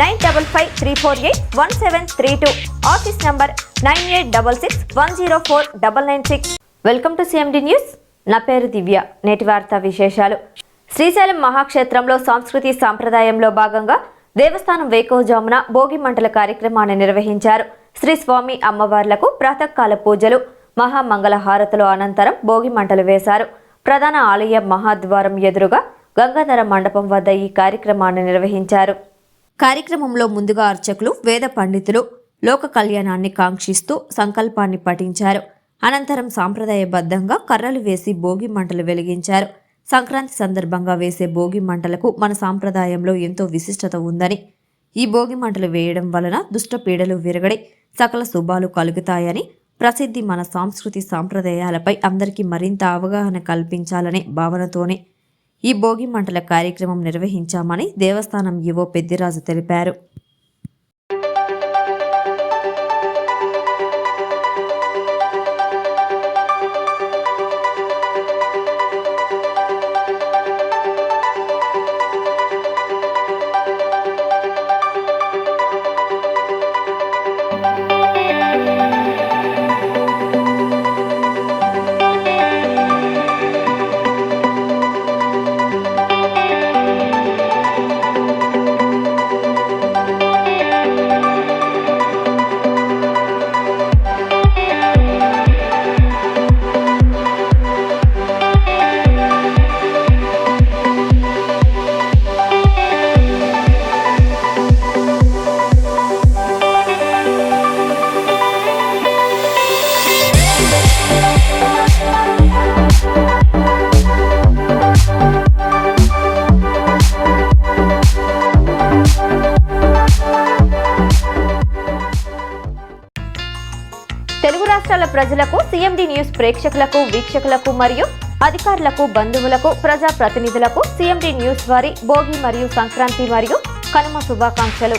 nine double five three four eight one seven three two. Office number nine eight double six one zero four double nine six. Welcome to CMD news. నా పేరు దివ్య. నేటి వార్తా విశేషాలు. శ్రీశైలం మహాక్షేత్రంలో సంస్కృతి సాంప్రదాయంలో భాగంగా దేవస్థానం వేకోజామున భోగి మంటల కార్యక్రమాన్ని నిర్వహించారు శ్రీ స్వామి అమ్మవార్లకు ప్రాతకాల పూజలు మహామంగళ హారతుల అనంతరం భోగి మంటలు వేశారు. ప్రధాన ఆలయ మహాద్వారం ఎదురుగా గంగాధర మండపం వద్ద ఈ కార్యక్రమాన్ని నిర్వహించారు. కార్యక్రమంలో ముందుగా అర్చకులు వేద పండితులు లోక కళ్యాణాన్ని కాంక్షిస్తూ సంకల్పాన్ని పఠించారు. అనంతరం సాంప్రదాయబద్ధంగా కర్రలు వేసి భోగి మంటలు వెలిగించారు. సంక్రాంతి సందర్భంగా వేసే భోగి మంటలకు మన సాంప్రదాయంలో ఎంతో విశిష్టత ఉందని. ఈ భోగి మంటలు వేయడం వలన దుష్ట పీడలు విరగడి సకల శుభాలు కలుగుతాయని ప్రసిద్ధి మన సాంస్కృతి సాంప్రదాయాలపై అందరికీ మరింత అవగాహన కల్పించాలనే భావనతోనే ఈ భోగి మంటల కార్యక్రమం నిర్వహించామని దేవస్థానం ఈవో పెద్దిరాజు తెలిపారు. ప్రజలకు సీఎండి న్యూస్ ప్రేక్షకులకు వీక్షకులకు మరియు అధికారులకు బంధువులకు ప్రజా ప్రతినిధులకు సీఎండి న్యూస్ వారి భోగి మరియు సంక్రాంతి మరియు కనుమ శుభాకాంక్షలు.